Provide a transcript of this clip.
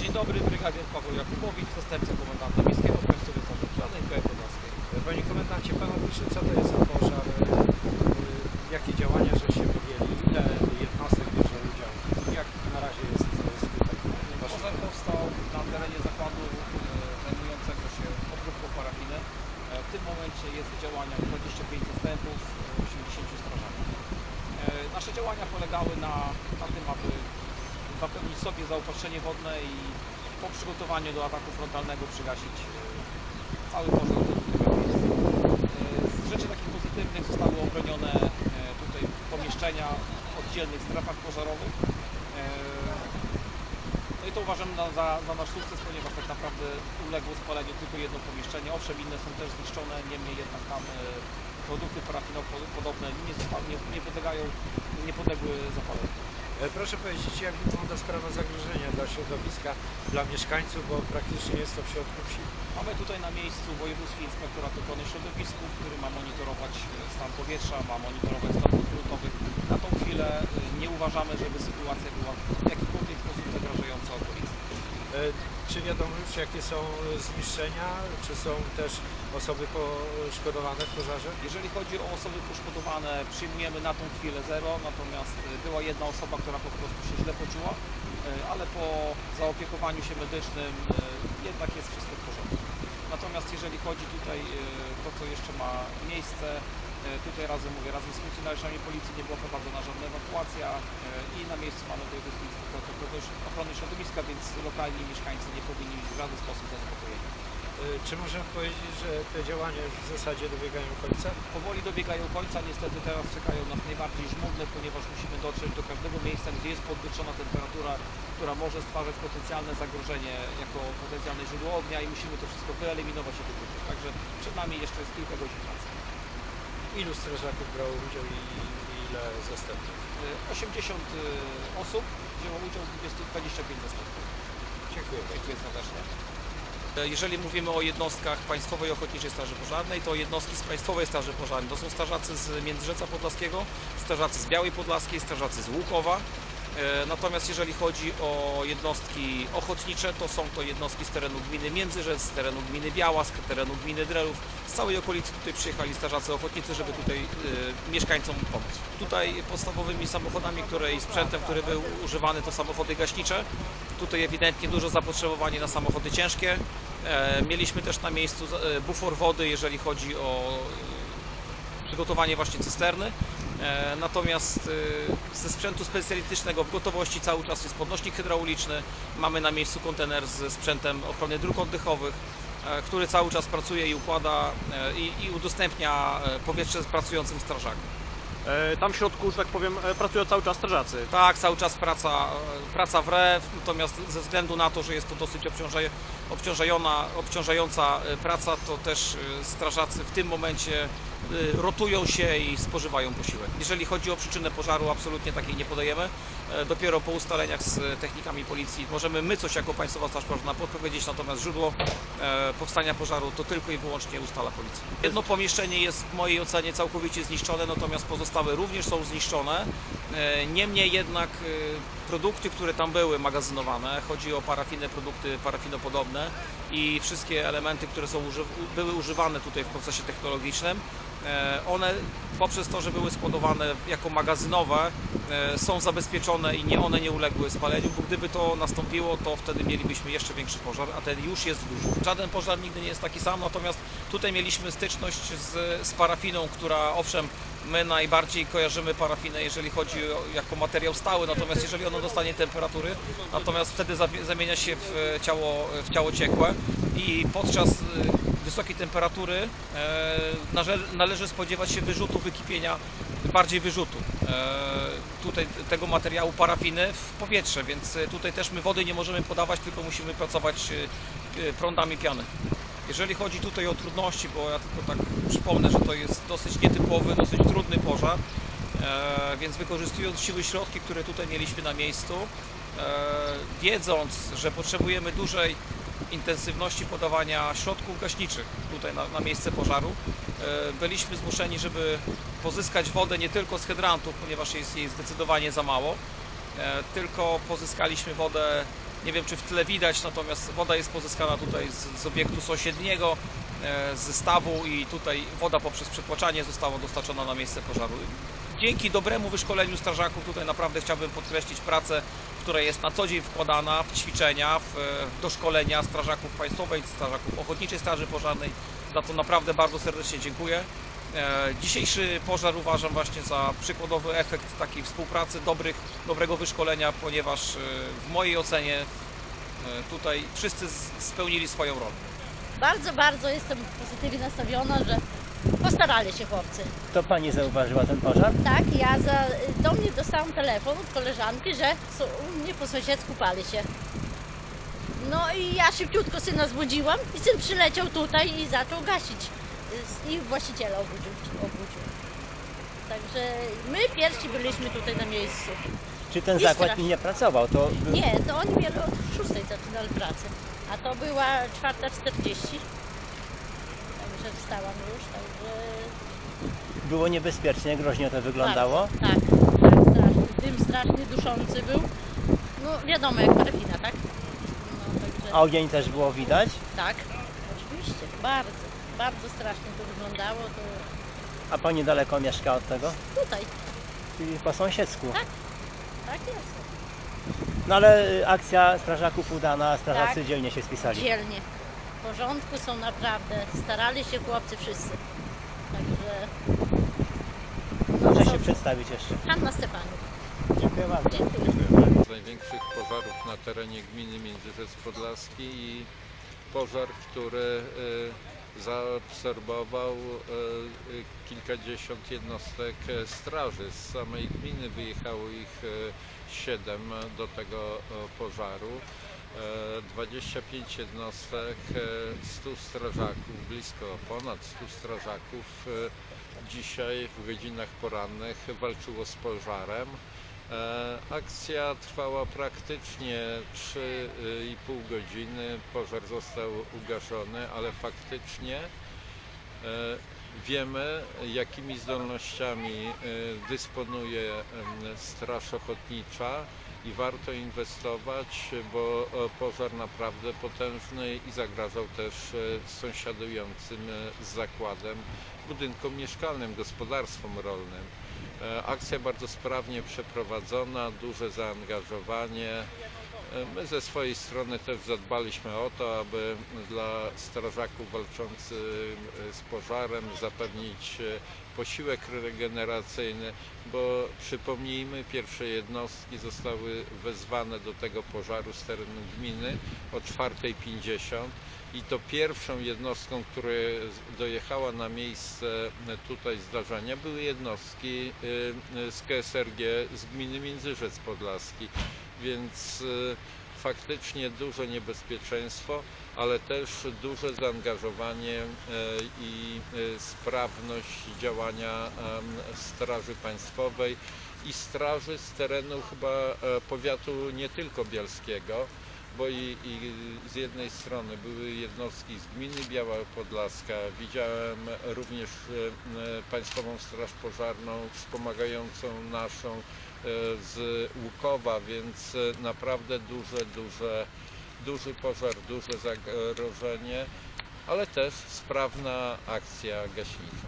Dzień dobry, brygadzier Paweł Jakubowicz, zastępca komendanta miejskiego Państwowej Straży Pożarnej w Podlaskiej. Panie komendancie, Pan opisze, co to jest za pożar, y, y, jakie działania żeście podjęli, ile jednostek bierze udział, jak na razie jest skutek Pożar powstał na terenie zakładu e, zajmującego się obróbką parafiny. W tym momencie jest w działaniach 25 zastępów, e, 80 strażaków. Nasze działania polegały na, na tym, aby zapewnić sobie zaopatrzenie wodne i po przygotowaniu do ataku frontalnego przygasić e, cały pożar. E, Z rzeczy takich pozytywnych zostały obronione e, tutaj pomieszczenia w oddzielnych strefach pożarowych. No i to uważam za, za nasz sukces, ponieważ tak naprawdę uległo spaleniu tylko jedno pomieszczenie. Owszem, inne są też zniszczone, niemniej jednak tam produkty zostały, nie, nie podlegają, nie podległy zapaleniu. E, Proszę powiedzieć, jak wygląda sprawa zagrożenia dla środowiska, dla mieszkańców, bo praktycznie jest to w środku wsi. Mamy tutaj na miejscu Wojewódzki Inspektorat Ochrony Środowisku, który ma monitorować e, stan powietrza, ma monitorować stan wód gruntowych. Na tą chwilę e, nie uważamy, żeby sytuacja była w jakikolwiek sposób zagrażająca okolicy. Czy wiadomo już, jakie są zniszczenia, czy są też osoby poszkodowane w pożarze? Jeżeli chodzi o osoby poszkodowane, przyjmujemy na tą chwilę zero, natomiast y, była jedna osoba, która po prostu się źle poczuła, y, ale po zaopiekowaniu się medycznym y, jednak jest wszystko w porządku. Natomiast jeżeli chodzi tutaj to, co jeszcze ma miejsce, tutaj razem mówię, razem z funkcjonariuszami policji nie była prowadzona żadna ewakuacja i na miejscu mamy wojewódzki inspektor ochrony środowiska, więc lokalni mieszkańcy nie powinni być w żaden sposób zaspokojeni. E, Czy możemy powiedzieć, że te działania już w zasadzie dobiegają końca? powoli dobiegają końca. Niestety teraz czekają nas najbardziej żmudne, ponieważ musimy dotrzeć do każdego miejsca, gdzie jest podwyższona temperatura, która może stwarzać potencjalne zagrożenie jako potencjalne źródło ognia i musimy to wszystko wyeliminować i wykluczyć. Także przed nami jeszcze jest kilka godzin pracy. Ilu strażaków brało udział i ile zastępów? Y, 80 y, osób wzięło udział w 20, 25 zastępów. Dziękuję bardzo. Dziękuję serdecznie. Jeżeli mówimy o jednostkach Państwowej Ochotniczej Straży Pożarnej, to jednostki z Państwowej Straży Pożarnej to są strażacy z Międzyrzecza Podlaskiego, strażacy z Białej Podlaskiej, strażacy z Łukowa. E, Natomiast jeżeli chodzi o jednostki ochotnicze, to są to jednostki z terenu gminy Międzyrzec, z terenu gminy Biała, z terenu gminy Drelów. Z całej okolicy tutaj przyjechali strażacy ochotnicy, żeby tutaj e, mieszkańcom pomóc. Tutaj podstawowymi samochodami które, i sprzętem, który był używany, to samochody gaśnicze. Tutaj ewidentnie duże zapotrzebowanie na samochody ciężkie. E, Mieliśmy też na miejscu e, bufor wody, jeżeli chodzi o przygotowanie właśnie cysterny. E, Natomiast e, ze sprzętu specjalistycznego w gotowości cały czas jest podnośnik hydrauliczny. Mamy na miejscu kontener ze sprzętem ochrony dróg oddechowych, e, który cały czas pracuje i układa i, i udostępnia powietrze pracującym strażakom. Tam w środku, że tak powiem, pracują cały czas strażacy. Tak, cały czas praca, praca w RE, natomiast ze względu na to, że jest to dosyć obciążająca, e, praca, to też e, strażacy w tym momencie e, rotują się i spożywają posiłek. Jeżeli chodzi o przyczynę pożaru, absolutnie takiej nie podajemy. Dopiero po ustaleniach z technikami policji możemy my coś jako Państwowa Straż Pożarna podpowiedzieć, natomiast źródło powstania pożaru to tylko i wyłącznie ustala policja. Jedno pomieszczenie jest w mojej ocenie całkowicie zniszczone, natomiast pozostałe również są zniszczone. Niemniej jednak produkty, które tam były magazynowane, chodzi o parafinę, produkty parafinopodobne i wszystkie elementy, które są były używane tutaj w procesie technologicznym, e, one poprzez to, że były składowane jako magazynowe, e, są zabezpieczone i nie, one nie uległy spaleniu, bo gdyby to nastąpiło, to wtedy mielibyśmy jeszcze większy pożar, a ten już jest duży. Żaden pożar nigdy nie jest taki sam, natomiast tutaj mieliśmy styczność z, z parafiną, która owszem, my najbardziej kojarzymy parafinę, jeżeli chodzi o, jako materiał stały, natomiast jeżeli ono dostanie temperatury, natomiast wtedy zamienia się w e, ciało, w ciało ciekłe i podczas e, wysokiej temperatury e, należy, spodziewać się wyrzutu, wykipienia, bardziej wyrzutu e, tutaj tego materiału parafiny w powietrze, więc e, tutaj też my wody nie możemy podawać, tylko musimy pracować e, e, prądami piany. Jeżeli chodzi tutaj o trudności, bo ja tylko tak przypomnę, że to jest dosyć nietypowy, dosyć trudny pożar, e, więc wykorzystując siły środki, które tutaj mieliśmy na miejscu, e, wiedząc, że potrzebujemy dużej intensywności podawania środków gaśniczych tutaj na, na miejsce pożaru, e, byliśmy zmuszeni, żeby pozyskać wodę nie tylko z hydrantów, ponieważ jest jej zdecydowanie za mało, tylko pozyskaliśmy wodę Nie wiem, czy w tle widać, natomiast woda jest pozyskana tutaj z, z obiektu sąsiedniego, e, z stawu i tutaj woda poprzez przetłaczanie została dostarczona na miejsce pożaru. Dzięki dobremu wyszkoleniu strażaków tutaj naprawdę chciałbym podkreślić pracę, która jest na co dzień wkładana w ćwiczenia, w, w doszkolenia strażaków państwowej, strażaków Ochotniczej Straży Pożarnej. Za to naprawdę bardzo serdecznie dziękuję. E, Dzisiejszy pożar uważam właśnie za przykładowy efekt takiej współpracy, dobrych, dobrego wyszkolenia, ponieważ e, w mojej ocenie e, tutaj wszyscy spełnili swoją rolę. Bardzo, bardzo jestem pozytywnie nastawiona, że postarali się chłopcy. To pani zauważyła ten pożar? Tak, ja za, do mnie dostałam telefon od koleżanki, że są, u mnie po sąsiedzku pali się. No i ja szybciutko syna zbudziłam i syn przyleciał tutaj i zaczął gasić. I właściciela obudził. obudził. Także my pierwsi byliśmy tutaj na miejscu. Czy ten zakład nie pracował? To był- Nie, to oni mieli od 6 zaczynali pracę, a to była 4.40. Także wstałam już, także było niebezpiecznie, groźnie to wyglądało. Bardzo, tak, tak, straszny. Dym straszny, duszący był. No wiadomo, jak parafina, tak? No także, A ogień też było widać. tak, oczywiście, bardzo, bardzo strasznie to wyglądało, to A pani daleko mieszka od tego? tutaj, Czyli po sąsiedzku. Tak. tak jest, No ale y, akcja strażaków udana, strażacy Tak. dzielnie się spisali. dzielnie. W porządku są naprawdę, starali się chłopcy wszyscy. Także Proszę są- się przedstawić jeszcze. Hanna Stefaniuk, Dziękuję bardzo. dziękuję. z największych pożarów na terenie gminy Międzyrzec Podlaski i pożar, który zaobserwował e, kilkadziesiąt jednostek e, straży. Z samej gminy wyjechało ich e, siedem do tego pożaru. E, 25 jednostek, e, 100 strażaków, blisko ponad 100 strażaków dzisiaj w godzinach porannych walczyło z pożarem. E, Akcja trwała praktycznie 3,5 godziny. Pożar został ugaszony, ale faktycznie e, wiemy, jakimi zdolnościami e, dysponuje Straż Ochotnicza i warto inwestować, bo e, pożar naprawdę potężny i zagrażał też sąsiadującym z zakładem budynkom mieszkalnym, gospodarstwom rolnym. E, Akcja bardzo sprawnie przeprowadzona, duże zaangażowanie. E, My ze swojej strony też zadbaliśmy o to, aby dla strażaków walczących e, z pożarem zapewnić posiłek regeneracyjny, bo przypomnijmy, pierwsze jednostki zostały wezwane do tego pożaru z terenu gminy o 4.50 i to pierwszą jednostką, która dojechała na miejsce e, tutaj zdarzenia były jednostki e, e, z KSRG z gminy Międzyrzec Podlaski, więc faktycznie duże niebezpieczeństwo, ale też duże zaangażowanie i sprawność działania Straży Państwowej i straży z terenu chyba powiatu nie tylko bielskiego, bo z jednej strony były jednostki z gminy Biała Podlaska, widziałem również e, e, Państwową Straż Pożarną wspomagającą naszą e, z Łukowa, więc naprawdę duże, duże, duży pożar, duże zagrożenie, ale też sprawna akcja gaśnicza.